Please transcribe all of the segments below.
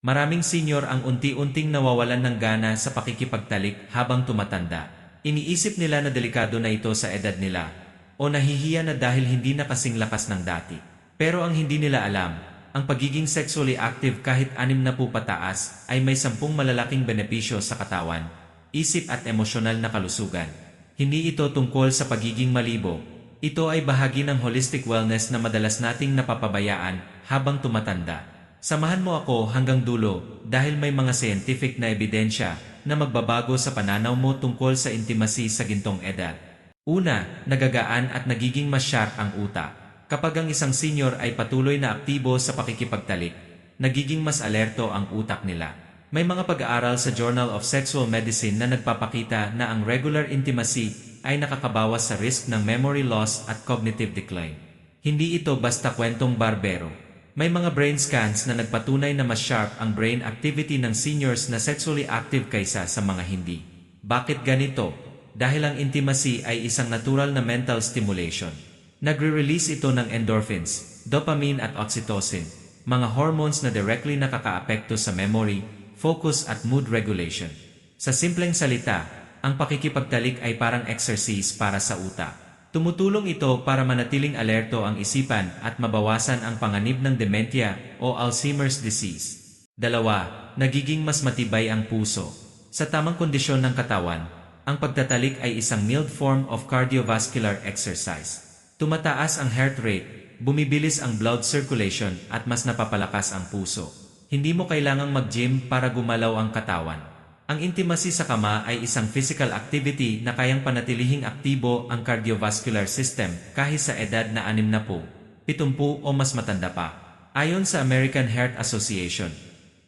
Maraming senior ang unti-unting nawawalan ng gana sa pakikipagtalik habang tumatanda. Iniisip nila na delikado na ito sa edad nila o nahihiya na dahil hindi na kasing lakas ng dati. Pero ang hindi nila alam, ang pagiging sexually active kahit anim na po pataas ay may sampung malalaking benepisyo sa katawan, isip at emosyonal na kalusugan. Hindi ito tungkol sa pagiging malibo. Ito ay bahagi ng holistic wellness na madalas nating napapabayaan habang tumatanda. Samahan mo ako hanggang dulo dahil may mga scientific na ebidensya na magbabago sa pananaw mo tungkol sa intimacy sa gintong edad. Una, nagagaan at nagiging mas sharp ang utak. Kapag ang isang senior ay patuloy na aktibo sa pakikipagtalik, nagiging mas alerto ang utak nila. May mga pag-aaral sa Journal of Sexual Medicine na nagpapakita na ang regular intimacy ay nakakabawas sa risk ng memory loss at cognitive decline. Hindi ito basta kwentong barbero. May mga brain scans na nagpatunay na mas sharp ang brain activity ng seniors na sexually active kaysa sa mga hindi. Bakit ganito? Dahil ang intimacy ay isang natural na mental stimulation. Nagre-release ito ng endorphins, dopamine at oxytocin, mga hormones na directly nakakaapekto sa memory, focus at mood regulation. Sa simpleng salita, ang pakikipagtalik ay parang exercise para sa utak. Tumutulong ito para manatiling alerto ang isipan at mabawasan ang panganib ng dementia o Alzheimer's disease. Dalawa, nagiging mas matibay ang puso. Sa tamang kondisyon ng katawan, ang pagtatalik ay isang mild form of cardiovascular exercise. Tumataas ang heart rate, bumibilis ang blood circulation at mas napapalakas ang puso. Hindi mo kailangang mag-gym para gumalaw ang katawan. Ang intimacy sa kama ay isang physical activity na kayang panatilihing aktibo ang cardiovascular system kahit sa edad na 60, 70 o mas matanda pa. Ayon sa American Heart Association,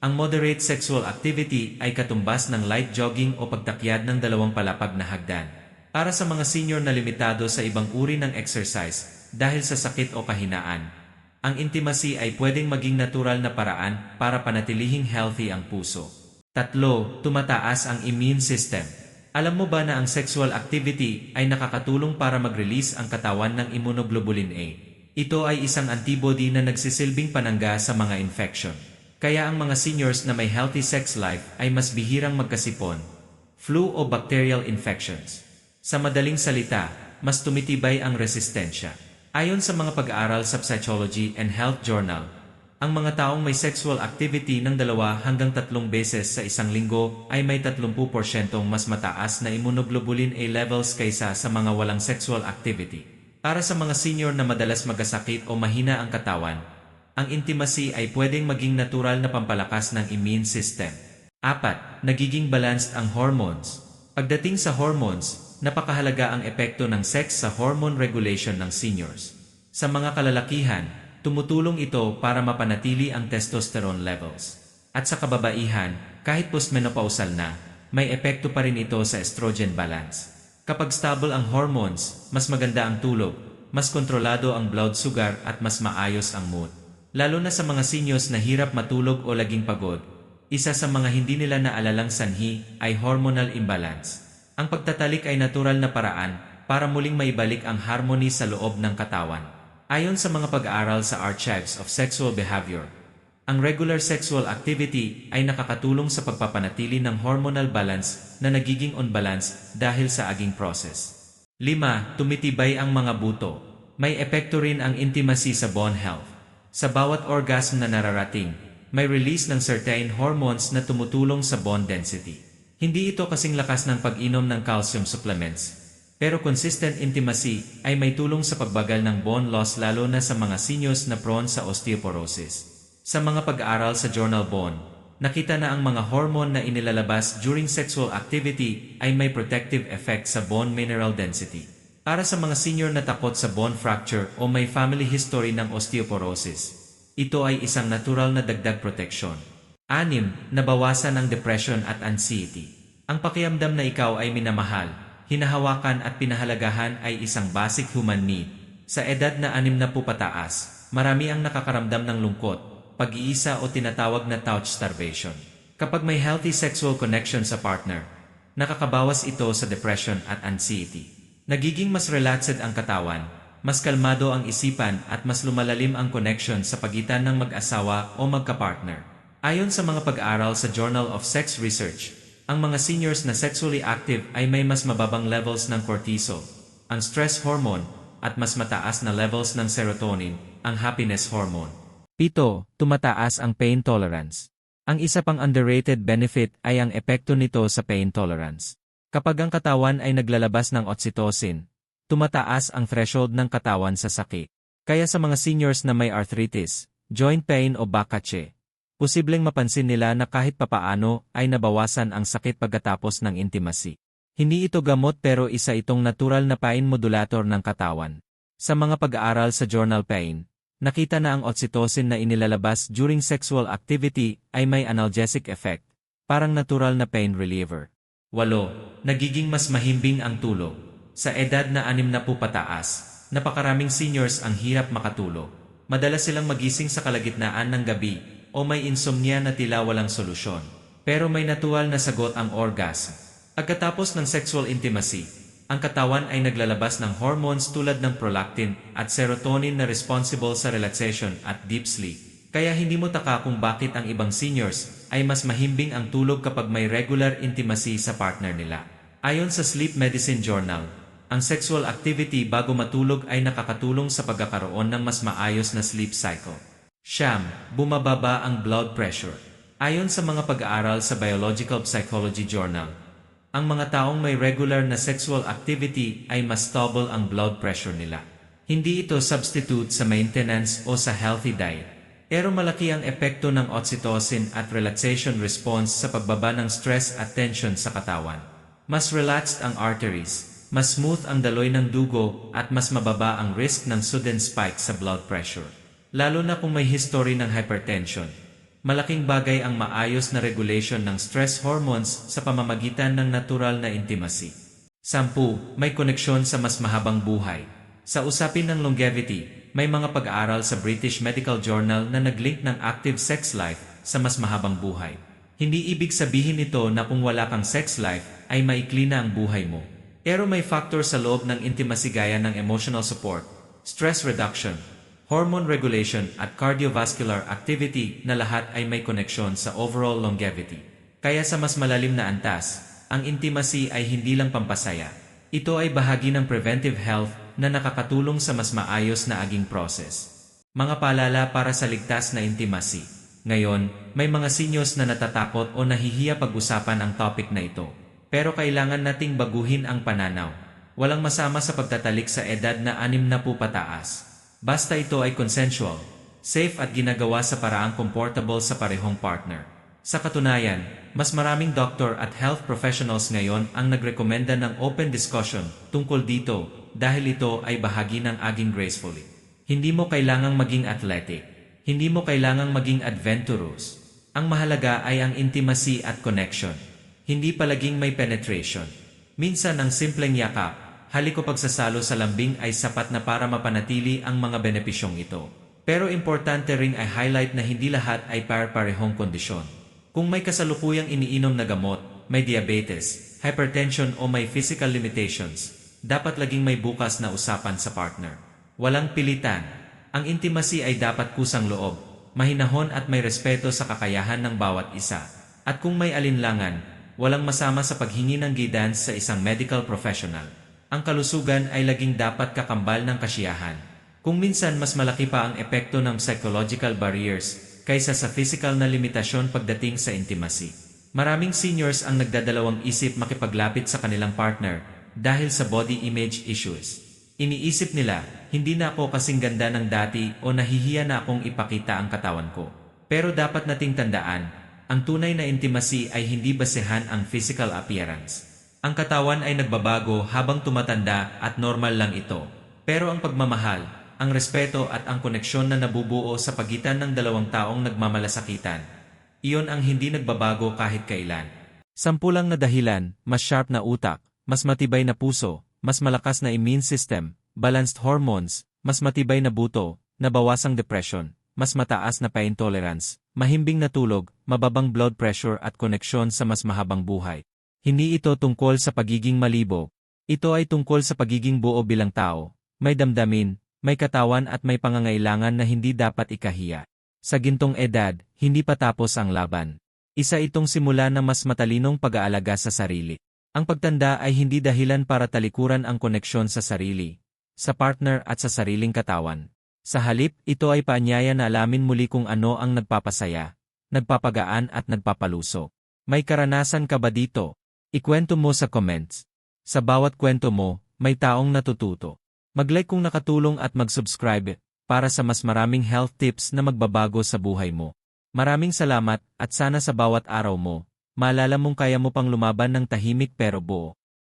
ang moderate sexual activity ay katumbas ng light jogging o pagtakyad ng dalawang palapag na hagdan. Para sa mga senior na limitado sa ibang uri ng exercise dahil sa sakit o kahinaan, ang intimacy ay pwedeng maging natural na paraan para panatilihing healthy ang puso. Tatlo, tumataas ang immune system. Alam mo ba na ang sexual activity ay nakakatulong para mag-release ang katawan ng immunoglobulin A? Ito ay isang antibody na nagsisilbing panangga sa mga infection. Kaya ang mga seniors na may healthy sex life ay mas bihirang magkasipon, flu o bacterial infections. Sa madaling salita, mas tumitibay ang resistensya. Ayon sa mga pag-aaral sa Psychology and Health Journal, ang mga taong may sexual activity ng dalawa hanggang tatlong beses sa isang linggo ay may 30% mas mataas na immunoglobulin A levels kaysa sa mga walang sexual activity. Para sa mga senior na madalas magkasakit o mahina ang katawan, ang intimacy ay pwedeng maging natural na pampalakas ng immune system. Apat, nagiging balanced ang hormones. Pagdating sa hormones, napakahalaga ang epekto ng sex sa hormone regulation ng seniors. Sa mga kalalakihan, tumutulong ito para mapanatili ang testosterone levels. At sa kababaihan, kahit postmenopausal na, may epekto pa rin ito sa estrogen balance. Kapag stable ang hormones, mas maganda ang tulog, mas kontrolado ang blood sugar at mas maayos ang mood. Lalo na sa mga seniors na hirap matulog o laging pagod, isa sa mga hindi nila naalalang sanhi ay hormonal imbalance. Ang pagtatalik ay natural na paraan para muling maibalik ang harmony sa loob ng katawan. Ayon sa mga pag-aaral sa Archives of Sexual Behavior, ang regular sexual activity ay nakakatulong sa pagpapanatili ng hormonal balance na nagiging unbalance dahil sa aging process. 5. Tumitibay ang mga buto. May epekto rin ang intimacy sa bone health. Sa bawat orgasm na nararating, may release ng certain hormones na tumutulong sa bone density. Hindi ito kasing lakas ng pag-inom ng calcium supplements. Pero consistent intimacy ay may tulong sa pagbagal ng bone loss lalo na sa mga seniors na prone sa osteoporosis. Sa mga pag-aaral sa Journal Bone, nakita na ang mga hormone na inilalabas during sexual activity ay may protective effect sa bone mineral density. Para sa mga senior na takot sa bone fracture o may family history ng osteoporosis, ito ay isang natural na dagdag proteksyon. Anim, nabawasan ang depression at anxiety. Ang pakiamdam na ikaw ay minamahal, hinahawakan at pinahalagahan ay isang basic human need. Sa edad na anim na po pataas, marami ang nakakaramdam ng lungkot, pag-iisa o tinatawag na couch starvation. Kapag may healthy sexual connection sa partner, nakakabawas ito sa depression at anxiety. Nagiging mas relaxed ang katawan, mas kalmado ang isipan at mas lumalalim ang connection sa pagitan ng mag-asawa o magka-partner. Ayon sa mga pag-aaral sa Journal of Sex Research, ang mga seniors na sexually active ay may mas mababang levels ng cortisol, ang stress hormone, at mas mataas na levels ng serotonin, ang happiness hormone. Pito, tumataas ang pain tolerance. Ang isa pang underrated benefit ay ang epekto nito sa pain tolerance. Kapag ang katawan ay naglalabas ng oxytocin, tumataas ang threshold ng katawan sa sakit. Kaya sa mga seniors na may arthritis, joint pain o bakache, posibleng mapansin nila na kahit papaano ay nabawasan ang sakit pagkatapos ng intimacy. Hindi ito gamot pero isa itong natural na pain modulator ng katawan. Sa mga pag-aaral sa Journal Pain, nakita na ang oxytocin na inilalabas during sexual activity ay may analgesic effect, parang natural na pain reliever. 8. Nagiging mas mahimbing ang tulog. Sa edad na 60 pataas, napakaraming seniors ang hirap makatulog. Madalas silang magising sa kalagitnaan ng gabi o may insomnia na tila walang solusyon. Pero may natural na sagot ang orgasm. Pagkatapos ng sexual intimacy, ang katawan ay naglalabas ng hormones tulad ng prolactin at serotonin na responsible sa relaxation at deep sleep. Kaya hindi mo taka kung bakit ang ibang seniors ay mas mahimbing ang tulog kapag may regular intimacy sa partner nila. Ayon sa Sleep Medicine Journal, ang sexual activity bago matulog ay nakakatulong sa pagkakaroon ng mas maayos na sleep cycle. Siyam, bumababa ang blood pressure. Ayon sa mga pag-aaral sa Biological Psychology Journal, ang mga taong may regular na sexual activity ay mas stable ang blood pressure nila. Hindi ito substitute sa maintenance o sa healthy diet. Pero malaki ang epekto ng oxytocin at relaxation response sa pagbaba ng stress at tension sa katawan. Mas relaxed ang arteries, mas smooth ang daloy ng dugo at mas mababa ang risk ng sudden spike sa blood pressure. Lalo na kung may history ng hypertension. Malaking bagay ang maayos na regulation ng stress hormones sa pamamagitan ng natural na intimacy. Sampu, may koneksyon sa mas mahabang buhay. Sa usapin ng longevity, may mga pag-aaral sa British Medical Journal na naglink ng active sex life sa mas mahabang buhay. Hindi ibig sabihin nito na kung wala kang sex life, ay maikli na ang buhay mo. Pero may factor sa loob ng intimacy gaya ng emotional support, stress reduction, hormone regulation at cardiovascular activity na lahat ay may koneksyon sa overall longevity. Kaya sa mas malalim na antas, ang intimacy ay hindi lang pampasaya. Ito ay bahagi ng preventive health na nakakatulong sa mas maayos na aging process. Mga paalala para sa ligtas na intimacy. Ngayon, may mga seniors na natatakot o nahihiya pag-usapan ang topic na ito. Pero kailangan nating baguhin ang pananaw. Walang masama sa pagtatalik sa edad na anim na po pataas. Basta ito ay consensual, safe at ginagawa sa paraang comfortable sa parehong partner. Sa katunayan, mas maraming doctor at health professionals ngayon ang nagrekomenda ng open discussion tungkol dito dahil ito ay bahagi ng aging gracefully. Hindi mo kailangang maging athletic. Hindi mo kailangang maging adventurous. Ang mahalaga ay ang intimacy at connection. Hindi palaging may penetration. Minsan ang simpleng yakap, haliko pagsasalo sa lambing ay sapat na para mapanatili ang mga benepisyong ito. Pero importante ring ay highlight na hindi lahat ay par-parehong kondisyon. Kung may kasalukuyang iniinom na gamot, may diabetes, hypertension o may physical limitations, dapat laging may bukas na usapan sa partner. Walang pilitan. Ang intimacy ay dapat kusang loob, mahinahon at may respeto sa kakayahan ng bawat isa. At kung may alinlangan, walang masama sa paghingi ng guidance sa isang medical professional ang kalusugan ay laging dapat kakambal ng kasiyahan. Kung minsan mas malaki pa ang epekto ng psychological barriers kaysa sa physical na limitasyon pagdating sa intimacy. Maraming seniors ang nagdadalawang isip makipaglapit sa kanilang partner dahil sa body image issues. Iniisip nila, hindi na ako kasing ganda ng dati o nahihiya na akong ipakita ang katawan ko. Pero dapat nating tandaan, ang tunay na intimacy ay hindi basehan ang physical appearance. Ang katawan ay nagbabago habang tumatanda at normal lang ito. Pero ang pagmamahal, ang respeto at ang koneksyon na nabubuo sa pagitan ng dalawang taong nagmamalasakitan, iyon ang hindi nagbabago kahit kailan. Sampulang na dahilan, mas sharp na utak, mas matibay na puso, mas malakas na immune system, balanced hormones, mas matibay na buto, nabawasang depression, mas mataas na pain tolerance, mahimbing na tulog, mababang blood pressure at koneksyon sa mas mahabang buhay. Hindi ito tungkol sa pagiging malibo. Ito ay tungkol sa pagiging buo bilang tao, may damdamin, may katawan at may pangangailangan na hindi dapat ikahiya. Sa gintong edad, hindi pa tapos ang laban. Isa itong simula ng mas matalinong pag-aalaga sa sarili. Ang pagtanda ay hindi dahilan para talikuran ang koneksyon sa sarili, sa partner at sa sariling katawan. Sa halip, ito ay paanyaya na alamin muli kung ano ang nagpapasaya, nagpapagaan at nagpapaluso. May karanasan ka ba dito? Ikwento mo sa comments. Sa bawat kwento mo, may taong natututo. Mag-like kung nakatulong at mag-subscribe para sa mas maraming health tips na magbabago sa buhay mo. Maraming salamat at sana sa bawat araw mo, maalala mong kaya mo pang lumaban ng tahimik pero buo.